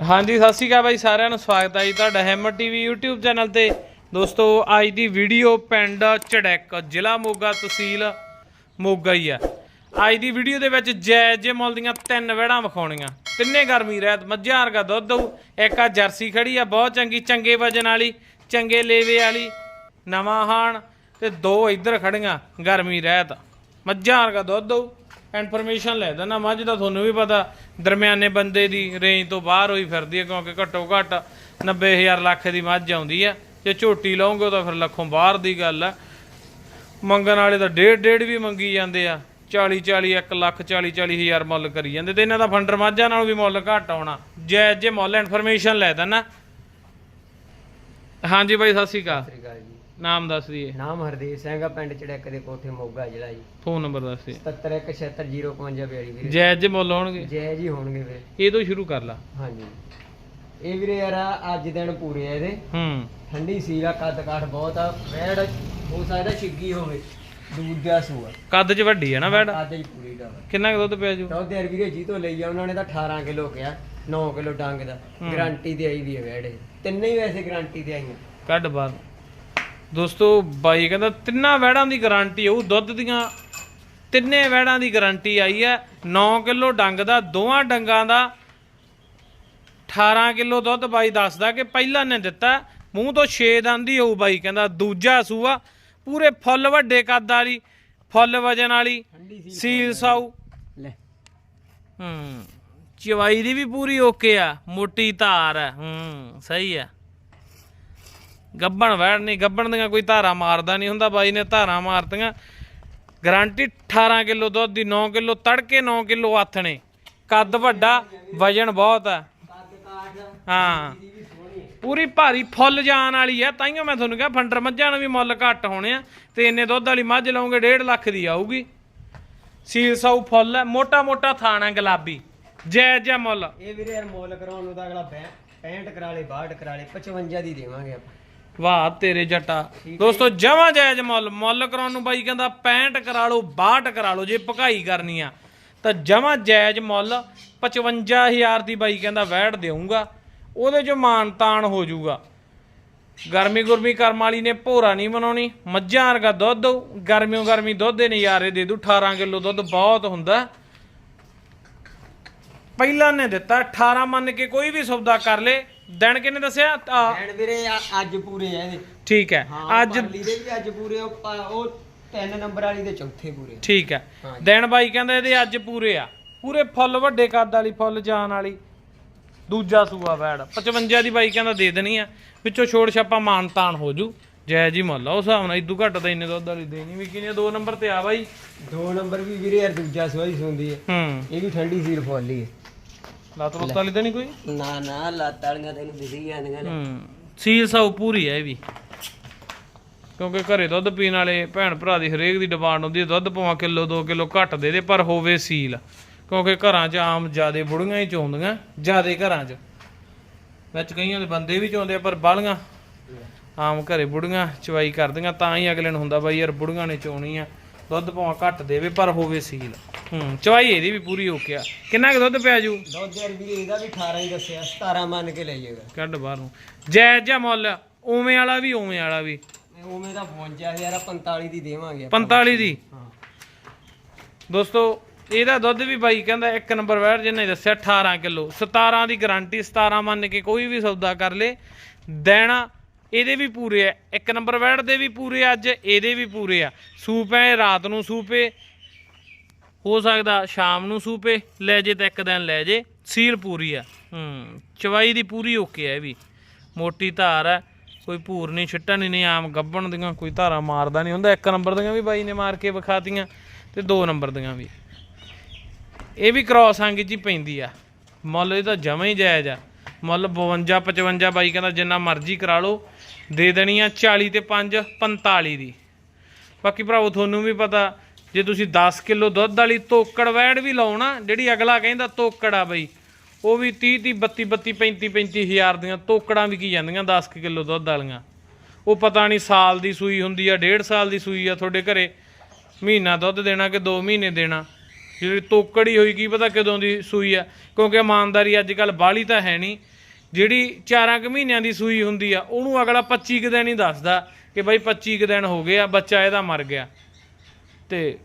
ਹਾਂਜੀ, ਸਤਿ ਸ਼੍ਰੀ ਅਕਾਲ ਬਾਈ ਸਾਰਿਆਂ ਨੂੰ, ਸਵਾਗਤ ਹੈ ਜੀ ਤੁਹਾਡਾ ਹੈਮਰ ਟੀਵੀ YouTube ਚੈਨਲ ਤੇ। ਦੋਸਤੋ, ਅੱਜ ਦੀ ਵੀਡੀਓ ਪਿੰਡ ਚੜੈਕ ਜ਼ਿਲ੍ਹਾ ਮੋਗਾ ਤਹਿਸੀਲ ਮੋਗਾ ਹੀ ਆ। ਅੱਜ ਦੀ ਵੀਡੀਓ ਦੇ ਵਿੱਚ ਜੈ ਜੇ ਮੁੱਲ ਦੀਆਂ ਤਿੰਨ ਵਹਿੜਾਂ ਵਿਖਾਉਣੀਆਂ। ਤਿੰਨੇ ਗਰਮੀ ਰਹਿਤ ਮੱਝਾਂ ਵਰਗਾ ਦੁੱਧ ਦਊ ਇੱਕ ਆ ਜਰਸੀ ਖੜੀ ਆ, ਬਹੁਤ ਚੰਗੀ, ਚੰਗੇ ਵਜਨ ਵਾਲੀ, ਚੰਗੇ ਲੇਵੇ ਵਾਲੀ, ਨਵਾਂ ਹਾਣ ਤੇ ਦੋ ਇੱਧਰ ਖੜੀਆਂ, ਗਰਮੀ ਰਹਿਤ ਮੱਝਾਂ ਵਰਗਾ ਦੁੱਧ ਦਊ ਇਨਫੋਰਮੇਸ਼ਨ ਲੈ ਦਿੰਦਾ। ਮੱਝ ਦਾ ਤੁਹਾਨੂੰ ਵੀ ਪਤਾ, ਦਰਮਿਆਨੇ ਬੰਦੇ ਦੀ ਰੇਂਜ ਤੋਂ ਬਾਹਰ ਹੋਈ ਫਿਰਦੀ ਹੈ, ਕਿਉਂਕਿ ਘੱਟੋ ਘੱਟ 90000 ਲੱਖ ਦੀ ਮੱਝ ਆਉਂਦੀ ਆ ਜੇ ਝੋਟੀ ਲਾਉਂਗੇ ਤਾਂ ਫਿਰ ਲੱਖੋਂ ਬਾਹਰ ਦੀ ਗੱਲ ਆ ਮੰਗਣ ਵਾਲੇ ਤਾਂ ਡੇਢ ਡੇਢ ਵੀ ਮੰਗੀ ਜਾਂਦੇ ਆ। 40 40 1 ਲੱਖ 40 40 ਹਜ਼ਾਰ ਮੁੱਲ ਕਰੀ ਜਾਂਦੇ। ਤੇ ਇਹਨਾਂ ਦਾ ਫੰਡਰ ਮੱਝਾਂ ਨਾਲੋਂ ਵੀ ਮੁੱਲ ਘੱਟ ਆਉਣਾ। ਜੈ ਜੇ ਮੁੱਲ ਇਨਫੋਰਮੇਸ਼ਨ ਲੈ ਦੇਣਾ ਹਾਂਜੀ ਬਾਈ, ਸਤਿ ਸ਼੍ਰੀ ਅਕਾਲ। ਸ਼੍ਰੀ ਅਕਾਲ ਜੀ। ਨਾਮ ਦੱਸ ਦਈਏ। ਨਾਮ ਹਰਦੀਪ ਸਿੰਘ ਆ ਪਿੰਡ ਚੜੈਕ ਦੇ ਕੋਠੇ ਮੋਗਾ ਜ਼ਿਲ੍ਹਾ ਜੀ। ਫੋਨ ਨੰਬਰ ਦੱਸ ਦਈਏ। 77167052 ਵੀਰੇ। ਜੈ ਜੇ ਮੁੱਲ ਹੋਣਗੇ। ਜੈ ਜੀ ਹੋਣਗੇ ਵੀਰੇ। ਇਹ ਤੋਂ ਸ਼ੁਰੂ ਕਰ ਲਾ। ਹਾਂਜੀ। ਇਹ ਵੀਰੇ ਯਾਰ ਆ ਅੱਜ ਦਿਨ ਪੂਰੇ ਆ ਇਹਦੇ। ਹੂੰ। ਠੰਡੀ ਸੀਲ ਆ ਕੱਦ ਕਾਠ ਬਹੁਤ ਆ। ਵੈੜ ਹੋ ਸਕਦਾ ਛਿੱਗੀ ਹੋਵੇ। ਦੂਜਾ ਸੂਆ ਕੱਦ 'ਚ ਵੱਡੀ ਹੈ ਨਾ ਬੈਡ ਅੱਜ ਹੀ ਪੂਰੀ ਦਾ ਕਿੰਨਾ ਕੁ ਦੁੱਧ ਪਿਆ ਜੂ? ਦੁੱਧ ਯਾਰ ਵੀਰੇ ਜੀ ਤੋਂ ਲਈ ਆ ਉਹਨਾਂ ਨੇ ਤਾਂ 18 ਕਿਲੋ ਕਿਹਾ 9 ਕਿਲੋ ਡੰਗ ਦਾ। ਗਾਰੰਟੀ ਤੇ ਆਈ ਵੀ ਹੈ ਵੈੜ ਇਹ। ਤਿੰਨੇ ਹੀ ਵੈਸੇ ਗਾਰੰਟੀ ਤੇ ਆਈਆਂ। ਕੱਢ ਬਾਹਰ। ਦੋਸਤੋ ਬਾਈ ਕਹਿੰਦਾ ਤਿੰਨਾਂ ਵੈੜਾਂ ਦੀ ਗਾਰੰਟੀ ਹੋਊ ਦੁੱਧ ਦੀਆਂ ਤਿੰਨੇ ਵੈੜਾਂ ਦੀ ਗਾਰੰਟੀ ਆਈ ਹੈ। 9 ਕਿਲੋ ਡੰਗ ਦਾ ਦੋਵਾਂ ਡੰਗਾਂ ਦਾ 18 ਕਿਲੋ ਦੁੱਧ ਬਾਈ ਦੱਸਦਾ ਕਿ ਪਹਿਲਾਂ ਨੇ ਦਿੱਤਾ। ਮੂੰਹ ਤੋਂ 6 ਦੰਦ ਹੀ ਹੋਊ ਬਾਈ ਕਹਿੰਦਾ ਦੂਜਾ ਸੂਆ ਪੂਰੇ ਫੁੱਲ ਵੱਡੇ ਕੱਦ ਵਾਲੀ ਫੁੱਲ ਵਜਨ ਵਾਲੀ ਸੀਲ ਸਾਊ। ਲੈ। ਹੂੰ ਚਵਾਈ ਦੀ ਵੀ ਪੂਰੀ ਓਕੇ ਆ ਮੋਟੀ ਧਾਰ ਹੈ ਹੂੰ ਸਹੀ ਆ। ਗੱਬਣ ਵੈੜ ਨਹੀਂ, ਗੱਬਣ ਦੀਆਂ ਕੋਈ ਧਾਰਾ ਮਾਰਦਾ ਨਹੀਂ ਹੁੰਦਾ, ਬਾਈ ਨੇ ਧਾਰਾ ਮਾਰਤੀਆਂ। ਗਾਰੰਟੀ 18 ਕਿਲੋ ਦੁੱਧ ਦੀ 9 ਕਿਲੋ ਤੜਕੇ 9 ਕਿਲੋ ਹੱਥ ਕੱਦ ਵੱਡਾ, ਵਜਨ ਬਹੁਤ ਆ। ਹਾਂ। ਪੂਰੀ ਭਾਰੀ ਫੁੱਲ ਜਾਣ ਵਾਲੀ ਆ ਤਾਈਓ ਮੈਂ ਤੁਹਾਨੂੰ ਕਿਹਾ ਫੰਡਰ ਮੱਝਾਂ ਨੂੰ ਵੀ ਮੁੱਲ ਘੱਟ ਹੋਣੇ ਆ, ਤੇ ਇੰਨੇ ਦੁੱਧ ਵਾਲੀ ਮੱਝ ਲਾਉਂਗੇ 1.5 ਲੱਖ ਦੀ ਆਊਗੀ। ਸੀਲ ਸਾਊ ਫੁੱਲ ਹੈ ਮੋਟਾ ਮੋਟਾ ਥਾਣਾ ਹੈ ਗੁਲਾਬੀ। ਜੈ ਜੈ ਮੁੱਲ। ਇਹ ਵੀਰੇ ਯਾਰ ਮੁੱਲ ਕਰਾਉਣ ਨੂੰ ਤਾਂ ਅਗਲਾ 65 ਕਰਾ ਲੇ 62 ਕਰਾ ਲੇ 55 ਦੀ ਦੇਵਾਂਗੇ ਆਪਾਂ। ਵਾਹ ਤੇਰੇ ਜੱਟਾ। ਦੋਸਤੋ ਜਮਾਂ ਜਾਇਜ਼ ਮੁੱਲ। ਮੁੱਲ ਕਰਾਉਣ ਨੂੰ ਬਾਈ ਕਹਿੰਦਾ 65 ਕਰਾ ਲਓ 62 ਕਰਾ ਲਓ ਜੇ ਭਕਾਈ ਕਰਨੀ ਆ। ਤਾਂ ਜਮਾਂ ਜਾਇਜ਼ ਮੁੱਲ 55000 ਦੀ ਬਾਈ ਕਹਿੰਦਾ ਵੈੜ ਦੇਊਗਾ। ਉਹਦੇ ਚ ਮਾਨ ਤਾਨ ਹੋ ਜਾਊਗਾ। ਗਰਮੀ ਗੁਰਮੀ ਕਰਮ ਵਾਲੀ ਨੇ ਭੋਰਾ ਨਹੀਂ ਬਣਾਉਣੀ ਮੱਝਾਂ ਵਰਗਾ ਦੁੱਧ ਗਰਮੀਓ ਗਰਮੀ ਦੁੱਧ ਦੇ ਨਜ਼ਾਰੇ ਦੇ ਦੂ 18 ਕਿਲੋ ਦੁੱਧ ਬਹੁਤ ਹੁੰਦਾ। ਪਹਿਲਾਂ ਨੇ ਦਿੱਤਾ 18 ਮੰਨ ਕੇ ਕੋਈ ਵੀ ਸੌਦਾ ਕਰ ਲੇ। ਦਿਨ ਕਿੰਨੇ ਦੱਸਿਆ? ਆ, ਐਂਡ ਵੀਰੇ ਆ- ਅੱਜ ਪੂਰੇ ਆ ਇਹਦੇ। ਠੀਕ ਹੈ। ਹਾਂ ਅੱਜ ਪਰਲੀ ਦੇ ਵੀ ਅੱਜ ਪੂਰੇ ਉਹ ਪ- ਉਹ ਤਿੰਨ ਨੰਬਰ ਵਾਲੀ ਦੇ ਚੌਥੇ ਪੂਰੇ ਠੀਕ ਹੈ। ਹਾਂਜੀ। ਦਿਨ ਬਾਈ ਕਹਿੰਦਾ ਇਹਦੇ ਅੱਜ ਪੂਰੇ ਆ। ਪੂਰੇ ਫੁੱਲ ਵੱਡੇ ਕੱਦ ਵਾਲੀ ਫੁੱਲ ਜਾਨ ਵਾਲੀ। ਦੂਜਾ ਸੂਆ ਵੈੜ 55 ਦੀ ਬਾਈ ਕਹਿੰਦਾ ਦੇ ਦੇਣੀ ਆ। ਵਿੱਚੋਂ ਛੋੜ ਛਾਪਾ ਮਾਨ ਤਾਨ ਹੋ ਜੂ। ਜੈ ਜੀ ਮੁੱਲ ਉਸ ਹਿਸਾਬ ਨਾਲ ਇਦੂ ਘੱਟ ਤਾਂ ਇੰਨੇ ਦੁੱਧ ਵਾਲੀ ਦੇਣੀ ਵੀ ਕਿਨੇ ਦੋ ਨੰਬਰ ਤੇ ਆ ਬਾਈ। ਦੋ ਨੰਬਰ ਵੀ ਵੀਰੇ ਯਾਰ ਦੂਜਾ ਸਵਾਈ ਸੁੰਦੀ ਹੈ ਹੂੰ। ਇਹ ਵੀ ਠੰਡੀ ਸੀਲ ਫੁੱਲੀ ਹੈ ਲੱਤ ਲੁੱਤ ਵਾਲੀ ਤਾਂ ਨਹੀਂ ਕੋਈ? ਨਾ ਨਾ ਲੱਤ ਵਾਲੀਆਂ ਤੈਨੂੰ ਦਿਸੀ ਜਾਂਦੀਆਂ ਨੇ। ਹੂੰ ਸੀਲ ਸਾਊ ਪੂਰੀ ਹੈ ਇਹ ਵੀ। ਕਿਉਂਕਿ ਘਰੇ ਦੁੱਧ ਪੀਣ ਵਾਲੇ ਭੈਣ ਭਰਾ ਦੀ ਹਰੇਕ ਦੀ ਡਿਮਾਂਡ ਹੁੰਦੀ ਹੈ ਦੁੱਧ ਭਾਵੇਂ ਕਿਲੋ 2 ਕਿਲੋ ਘੱਟ ਦੇ ਦੇ ਪਰ ਹੋਵੇ ਸੀਲ। ਕਿਉਂਕਿ ਘਰਾਂ 'ਚ ਆਮ ਜਿਆਦੇ ਬੁੜੀਆਂ ਹੀ ਚੋਂਦੀਆਂ ਜਿਆਦੇ ਘਰਾਂ 'ਚ। ਵਿੱਚ ਕਈਆਂ ਦੇ ਬੰਦੇ ਵੀ ਚੋਂਦੇ ਆ ਪਰ ਬਾਲੀਆਂ ਆਮ ਘਰੇ ਬੁੜੀਆਂ ਚਵਾਈ ਕਰਦੀਆਂ ਤਾਂ ਹੀ ਅਗਲੇ ਨੂੰ ਹੁੰਦਾ ਬਾਈ ਯਾਰ ਬੁੜੀਆਂ ਨੇ ਚੋਣੀ ਆ। ਦੁੱਧ ਭਾਵੇਂ ਘੱਟ ਦੇਵੇ ਪਰ ਹੋਵੇ ਸੀਲ। ਹੂੰ ਚਵਾਈ ਇਹਦੀ ਵੀ ਪੂਰੀ ਹੋ ਗਿਆ ਕਿੰਨਾ ਕੁ ਦੁੱਧ ਪਿਆ ਜੂ? ਦੁੱਧ ਯਾਰ ਵੀਰੇ ਇਹਦਾ ਵੀ 18 ਹੀ ਦੱਸਿਆ 17 ਮੰਨ ਕੇ ਲੈ ਜਾਏਗਾ। ਕੱਢ ਬਾਹਰੋਂ। ਜੈ ਜੈ ਮੁੱਲ? ਉਵੇਂ ਵਾਲਾ ਵੀ ਉਵੇਂ ਵਾਲਾ ਵੀ। ਉਵੇਂ ਦਾ 55000 ਆ 45 ਦੀ ਦੇਵਾਂਗੇ ਆਪਾਂ। 45 ਦੀ? ਹਾਂ। ਦੋਸਤੋ ਇਹਦਾ ਦੁੱਧ ਵੀ ਬਾਈ ਕਹਿੰਦਾ ਇੱਕ ਨੰਬਰ ਵੈਰ ਜਿਹਨੇ ਦੱਸਿਆ 18 ਕਿਲੋ। 17 ਦੀ ਗਾਰੰਟੀ 17 ਮੰਨ ਕੇ ਕੋਈ ਵੀ ਸੌਦਾ ਕਰ ਲੇ। ਦੇਣਾ ਇਹਦੇ ਵੀ ਪੂਰੇ ਆ। ਇੱਕ ਨੰਬਰ ਵੈੜ ਦੇ ਵੀ ਪੂਰੇ ਅੱਜ ਇਹਦੇ ਵੀ ਪੂਰੇ ਆ। ਸੂਪ ਹੈ ਰਾਤ ਨੂੰ ਸੂਪੇ ਹੋ ਸਕਦਾ ਸ਼ਾਮ ਨੂੰ ਸੂਪੇ, ਲੈ ਜੇ ਤਾਂ ਇੱਕ ਦਿਨ ਲੈ ਜੇ, ਸੀਲ ਪੂਰੀ ਆ। ਹੂੰ, ਚਵਾਈ ਦੀ ਪੂਰੀ ਓਕੇ ਆ ਇਹ ਵੀ। ਮੋਟੀ ਧਾਰ ਹੈ ਕੋਈ ਭੂਰ ਨਹੀਂ ਛਿੱਟਾ ਨਹੀਂ ਨਹੀਂ, ਆਮ ਗੱਬਣ ਦੀਆਂ ਕੋਈ ਧਾਰਾ ਮਾਰਦਾ ਨਹੀਂ ਹੁੰਦਾ। ਇੱਕ ਨੰਬਰ ਦੀਆਂ ਵੀ ਬਾਈ ਨੇ ਮਾਰ ਕੇ ਵਿਖਾਤੀਆਂ ਤੇ ਦੋ ਨੰਬਰ ਦੀਆਂ ਵੀ। ਇਹ ਵੀ ਕ੍ਰਾਸ ਅੰਗ ਜੀ ਪੈਂਦੀ ਆ। ਮੁੱਲ ਇਹ ਤਾਂ ਜਮਾ ਹੀ ਜਾਇਜ਼ ਆ। ਮੁੱਲ 52 55 ਬਾਈ ਕਹਿੰਦਾ ਜਿੰਨਾ ਮਰਜ਼ੀ ਕਰਾ ਲਓ। ਦੇ ਦੇਣੀ ਆ 40 ਤੇ 5 45 ਦੀ। ਬਾਕੀ ਭਰਾਵੋ, ਤੁਹਾਨੂੰ ਵੀ ਪਤਾ ਜੇ ਤੁਸੀਂ 10 ਕਿਲੋ ਦੁੱਧ ਵਾਲੀ ਤੋਕੜ ਵੈੜ ਵੀ ਲਾਉਣਾ, ਜਿਹੜੀ ਅਗਲਾ ਕਹਿੰਦਾ ਤੋਕੜ ਆ ਬਈ, ਉਹ ਵੀ 30 30 32 32 35 35 ਹਜ਼ਾਰ ਦੀਆਂ ਤੋਕੜਾਂ ਵੀ ਕੀ ਜਾਂਦੀਆਂ 10 ਕੁ ਕਿਲੋ ਦੁੱਧ ਵਾਲੀਆਂ। ਉਹ ਪਤਾ ਨਹੀਂ ਸਾਲ ਦੀ ਸੂਈ ਹੁੰਦੀ ਆ, ਡੇਢ ਸਾਲ ਦੀ ਸੂਈ ਆ ਤੁਹਾਡੇ ਘਰੇ, ਮਹੀਨਾ ਦੁੱਧ ਦੇਣਾ ਕਿ 2 ਮਹੀਨੇ ਦੇਣਾ? ਜਿਹੜੀ ਤੋਕੜ ਹੀ ਹੋਈ ਕੀ ਪਤਾ ਕਦੋਂ ਦੀ ਸੂਈ ਆ? ਕਿਉਂਕਿ ਇਮਾਨਦਾਰੀ ਅੱਜ ਕੱਲ ਬਾਲੀ ਤਾਂ ਹੈ ਨਹੀਂ। ਜਿਹੜੀ 4 ਕੁ ਮਹੀਨਿਆਂ ਦੀ ਸੂਈ ਹੁੰਦੀ ਆ, ਉਹਨੂੰ ਅਗਲਾ 25 ਕੁ ਦਿਨ ਹੀ ਦੱਸਦਾ ਕਿ ਬਾਈ 25 ਕੁ ਦਿਨ ਹੋ ਗਏ ਆ, ਬੱਚਾ ਇਹਦਾ ਮਰ ਗਿਆ। ਤੇ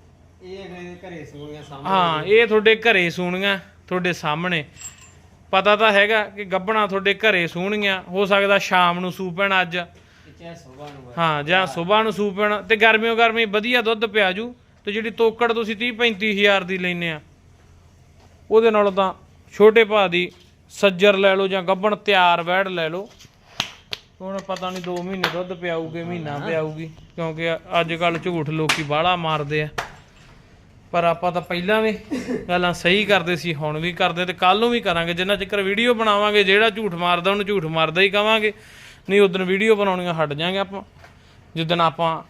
ਇਹ ਅਗਲੇ ਦੇ ਘਰੇ ਸੂਣੀਆਂ ਸਾਹਮਣੇ। ਹਾਂ ਇਹ ਤੁਹਾਡੇ ਘਰੇ ਸੂਣੀਆਂ ਤੁਹਾਡੇ ਸਾਹਮਣੇ। ਪਤਾ ਤਾਂ ਹੈਗਾ ਕਿ ਗੱਬਣਾ ਤੁਹਾਡੇ ਘਰੇ ਸੂਣੀਆਂ ਹੋ ਸਕਦਾ ਸ਼ਾਮ ਨੂੰ ਸੂ ਪੈਣਾ ਅੱਜ। ਚਾਹੇ ਸੁਬਾਹ ਨੂੰ ਆ। ਹਾਂ ਜਾਂ ਸਵੇਰ ਨੂੰ ਸੂ ਪੈਣਾ। ਤੇ ਗਰਮੀਓ ਗਰਮੀ ਵਧੀਆ ਦੁੱਧ ਪਿਆ ਜੂ ਤੇ ਜਿਹੜੀ ਤੋਕੜ ਤੁਸੀਂ 30 35000 ਦੀ ਲੈਨੇ ਆ ਉਹਦੇ ਨਾਲੋਂ ਤਾਂ ਛੋਟੇ ਭਾ ਦੀ ਸੱਜਰ ਲੈ ਲਓ ਜਾਂ ਗੱਬਣ ਤਿਆਰ ਵੈੜ ਲੈ ਲਓ। ਹੁਣ ਪਤਾ ਨਹੀਂ 2 ਮਹੀਨੇ ਦੁੱਧ ਪਿਆਊਗੇ ਮਹੀਨਾ ਪਿਆਊਗੀ ਕਿਉਂਕਿ ਅੱਜ ਕੱਲ ਝੂਠ ਲੋਕੀ ਬਾਹਲਾ ਮਾਰਦੇ ਆ। ਪਰ ਆਪਾਂ ਤਾਂ ਪਹਿਲਾਂ ਵੀ ਗੱਲਾਂ ਸਹੀ ਕਰਦੇ ਸੀ ਹੁਣ ਵੀ ਕਰਦੇ ਤੇ ਕੱਲ ਨੂੰ ਵੀ ਕਰਾਂਗੇ। ਜਿੰਨਾ ਚਿਰ ਵੀਡੀਓ ਬਣਾਵਾਂਗੇ ਜਿਹੜਾ ਝੂਠ ਮਾਰਦਾ ਉਹਨੂੰ ਝੂਠ ਮਾਰਦਾ ਹੀ ਕਵਾਂਗੇ। ਨਹੀਂ ਉਦੋਂ ਵੀਡੀਓ ਬਣਾਉਣੀਆਂ ਹਟ ਜਾਾਂਗੇ ਆਪਾਂ। ਜਿੱਦਣ ਆਪਾਂ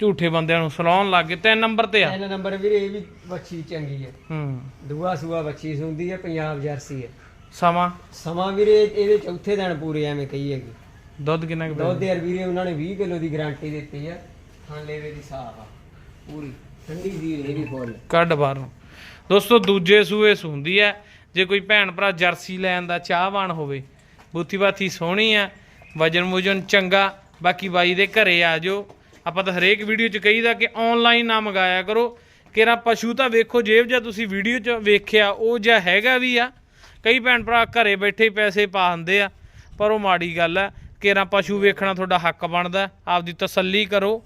ਝੂਠੇ ਬੰਦਿਆਂ ਨੂੰ ਸਲਾਉਣ ਲੱਗ ਗਏ ਤਿੰਨ ਨੰਬਰ ਤੇ ਆ। ਤਿੰਨ ਨੰਬਰ ਵੀਰੇ ਇਹ ਵੀ ਬੱਚੀ ਚੰਗੀ ਹੈ ਹੂੰ। ਦੂਆ ਸੂਆ ਬੱਚੀ ਸੁੰਦੀ ਹੈ ਪੰਜਾਬ ਜਰਸੀ ਹੈ ਸਮਾਂ? ਸਮਾਂ ਵੀਰੇ ਇਹਦੇ ਚੌਥੇ ਦਿਨ ਪੂਰੇ ਐਵੇਂ ਕਹੀ ਹੈਗੀ। ਦੁੱਧ ਕਿੰਨਾ ਕੁ ਦੁੱਧ ਯਾਰ ਵੀਰੇ ਉਹਨਾਂ ਨੇ 20 ਕਿਲੋ ਦੀ ਗਾਰੰਟੀ ਦਿੱਤੀ ਆ। ਹਾਂ ਲੇਵੇ ਦੀ ਸਾਫ਼ ਆ। ਪੂਰੀ। ਠੰਡੀ ਦੀ ਇਹਦੀ ਫੁੱਲ। ਕੱਢ ਬਾਹਰ। ਦੋਸਤੋ ਦੂਜੇ ਸੂਏ ਸੁੰਦੀ ਐ ਜੇ ਕੋਈ ਭੈਣ ਭਰਾ ਜਰਸੀ ਲੈਣ ਦਾ ਚਾਹਵਾਨ ਹੋਵੇ ਬੂਥੀ ਬਾਥੀ ਸੋਹਣੀ ਆ ਵਜਨ ਮੁਜਨ ਚੰਗਾ ਬਾਕੀ ਬਾਈ ਦੇ ਘਰੇ ਆ ਜਾਓ। ਆਪਾਂ ਤਾਂ ਹਰੇਕ ਵੀਡੀਓ 'ਚ ਕਹੀਦਾ ਕਿ ਆਨਲਾਈਨ ਨਾ ਮੰਗਾਇਆ ਕਰੋ। ਕਿਰਾ ਪਸ਼ੂ ਤਾਂ ਵੇਖੋ ਜੇਬ ਜਾਂ ਤੁਸੀਂ ਵੀਡੀਓ 'ਚ ਵੇਖਿਆ ਉਹ ਜਾਂ ਹੈਗਾ ਵੀ ਆ। ਕਈ ਭੈਣ ਭਰਾ ਘਰੇ ਬੈਠੇ ਪੈਸੇ ਪਾ ਦਿੰਦੇ ਆ ਪਰ ਉਹ ਮਾੜੀ ਗੱਲ ਆ। ਕਿਰਾ ਪਸ਼ੂ ਵੇਖਣਾ ਤੁਹਾਡਾ ਹੱਕ ਬਣਦਾ ਆਪਦੀ ਤਸੱਲੀ ਕਰੋ।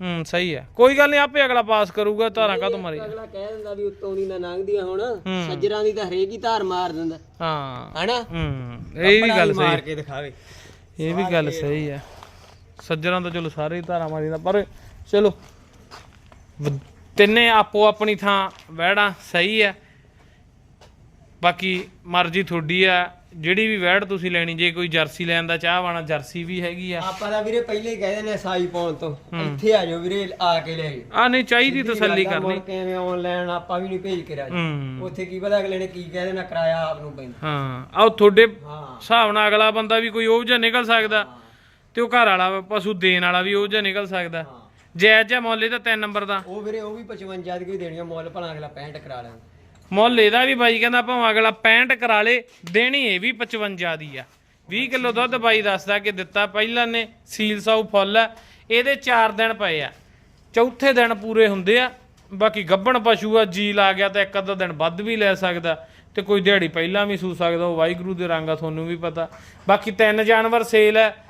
ਹੂੰ ਸਹੀ ਹੈ। ਕੋਈ ਗੱਲ ਨਹੀਂ ਆਪੇ ਅਗਲਾ ਪਾਸ ਕਰੂਗਾ ਧਾਰਾਂ ਕਾ ਮਾਰੀ ਅਗਲਾ ਕਹਿ ਦਿੰਦਾ ਵੀ ਉੱਤੋਂ ਦੀ ਨਾ ਲੰਘਦੀਆਂ ਹੁਣ। ਸੱਜਰਾਂ ਦੀ ਤਾਂ ਹਰੇਕ ਹੀ ਧਾਰ ਮਾਰ ਦਿੰਦਾ। ਹਾਂ। ਹਨਾ? ਹੂੰ ਇਹ ਵੀ ਗੱਲ ਮਾਰ ਸਹੀ ਕੇ ਦਿਖਾਵੇ। ਇਹ ਵੀ ਗੱਲ ਸਹੀ ਹੈ। ਸੱਜਣਾ ਤਾਂ ਚਲੋ ਸਾਰੇ ਹੀ ਧਾਰਾਂ ਮਾਰੀਦਾ ਪਰ ਚਲੋ ਤਿੰਨੇ ਆਪੋ ਆਪਣੀ ਥਾਂ ਵਹਿੜਾ ਸਹੀ ਹੈ। ਬਾਕੀ ਮਰਜ਼ੀ ਤੁਹਾਡੀ ਆ ਜਿਹੜੀ ਵੀ ਵਹਿੜ ਤੁਸੀਂ ਲੈਣੀ ਜੇ ਕੋਈ ਜਰਸੀ ਲੈਣ ਦਾ ਚਾਹਵਾਨਾ ਜਰਸੀ ਵੀ ਹੈਗੀ ਆ। ਆਪਾਂ ਤਾਂ ਵੀਰੇ ਪਹਿਲੇ ਹੀ ਕਹਿ ਦਿੰਦੇ ਆ ਸਾਈ ਪਾਉਣ ਤੋਂ। ਇੱਥੇ ਆ ਜਾਓ ਵੀਰੇ ਆ ਕੇ ਲੈ ਜਾਓ। ਆ ਨਹੀਂ ਚਾਹੀਦੀ ਤਸੱਲੀ ਕਰਨੀ ਮੁੜ ਕੇ ਐਵੇਂ ਆਨਲਾਈਨ ਆਪਾਂ ਵੀ ਨਹੀਂ ਭੇਜ ਕੇ ਰਾਜੀ। ਉੱਥੇ ਕੀ ਪਤਾ ਅਗਲੇ ਨੇ ਕੀ ਕਹਿ ਦੇਣਾ ਕਿਰਾਇਆ ਆਪ ਨੂੰ ਪੈਂਦਾ। ਹਾਂ ਆਹ ਤੁਹਾਡੇ ਹਿਸਾਬ ਨਾਲ ਅਗਲਾ ਬੰਦਾ ਵੀ ਕੋਈ ਉਹ ਜਿਹਾ ਨਿਕਲ ਸਕਦਾ। ਤੇ ਉਹ ਘਰ ਵਾਲਾ ਪਸ਼ੂ ਦੇਣ ਵਾਲਾ ਵੀ ਉਹ ਜਿਹਾ ਨਿਕਲ ਸਕਦਾ। ਜਾਇਜ਼ ਜਿਹਾ ਮੁੱਲ ਇਹਦਾ 3 ਨੰਬਰ ਦਾ। ਉਹ ਵੀਰੇ ਉਹ ਵੀ 55 ਦੀ ਕੋਈ ਦੇਣੀ ਮੁੱਲ ਭਲਾ ਅਗਲਾ 65 ਕਰਾ ਲੈਂਦਾ। ਮੁੱਲ ਇਹਦਾ ਵੀ ਬਾਈ ਕਹਿੰਦਾ ਭਾਵੇਂ ਅਗਲਾ 65 ਕਰਾ ਲੇ, ਦੇਣੀ ਇਹ ਵੀ 55 ਦੀ ਆ। 20 ਕਿਲੋ ਦੁੱਧ ਬਾਈ ਦੱਸਦਾ ਕਿ ਦਿੱਤਾ ਪਹਿਲਾਂ ਨੇ, ਸੀਲ ਸਾਊ ਫੁੱਲ ਆ। ਇਹਦੇ 4 ਦਿਨ ਪਏ ਆ। ਚੌਥੇ ਦਿਨ ਪੂਰੇ ਹੁੰਦੇ ਆ। ਬਾਕੀ ਗੱਬਣ ਪਸ਼ੂ ਆ ਜੀ ਲਾ ਗਿਆ ਤਾਂ ਇੱਕ ਅੱਧਾ ਦਿਨ ਵੱਧ ਵੀ ਲੈ ਸਕਦਾ ਤੇ ਕੋਈ ਦਿਹਾੜੀ ਪਹਿਲਾਂ ਵੀ ਸੂ ਸਕਦਾ, ਉਹ ਵਾਹਿਗੁਰੂ ਦੇ ਰੰਗ ਆ, ਤੁਹਾਨੂੰ ਵੀ ਪਤਾ। ਬਾਕੀ ਤਿੰਨ ਜਾਨਵਰ ਸੇਲ ਹੈ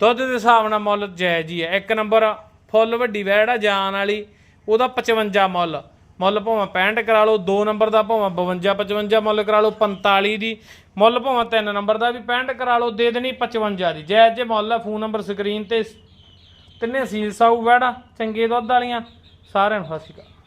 ਦੁੱਧ ਦੇ ਹਿਸਾਬ ਨਾਲ ਮੁੱਲ ਜਾਇਜ਼ ਹੀ ਹੈ ਇੱਕ ਨੰਬਰ ਫੁੱਲ ਵੱਡੀ ਵੈੜ ਆ, ਜਾਨ ਵਾਲੀ, ਉਹਦਾ 55 ਮੁੱਲ। ਮੁੱਲ ਭਾਵੇਂ 65 ਕਰਾ ਲਓ 2 ਨੰਬਰ ਦਾ ਭਾਵੇਂ 52 55 ਮੁੱਲ ਕਰਾ ਲਓ 45 ਦੀ। ਮੁੱਲ ਭਾਵੇਂ 3 ਨੰਬਰ ਦਾ ਵੀ 65 ਕਰਾ ਲਓ, ਦੇ ਦੇਣੀ 55 ਦੀ। ਜੈ ਜੇ ਮੁੱਲ ਆ, ਫੋਨ ਨੰਬਰ, ਸਕਰੀਨ ਤੇ ਤਿੰਨੇ ਸੀਲ ਸਾਊ ਵੈੜਾ, ਚੰਗੇ ਦੁੱਧ ਵਾਲੀਆਂ, ਸਾਰਿਆਂ ਨੂੰ ਸਤਿ ਸ਼੍ਰੀ ਅਕਾਲ।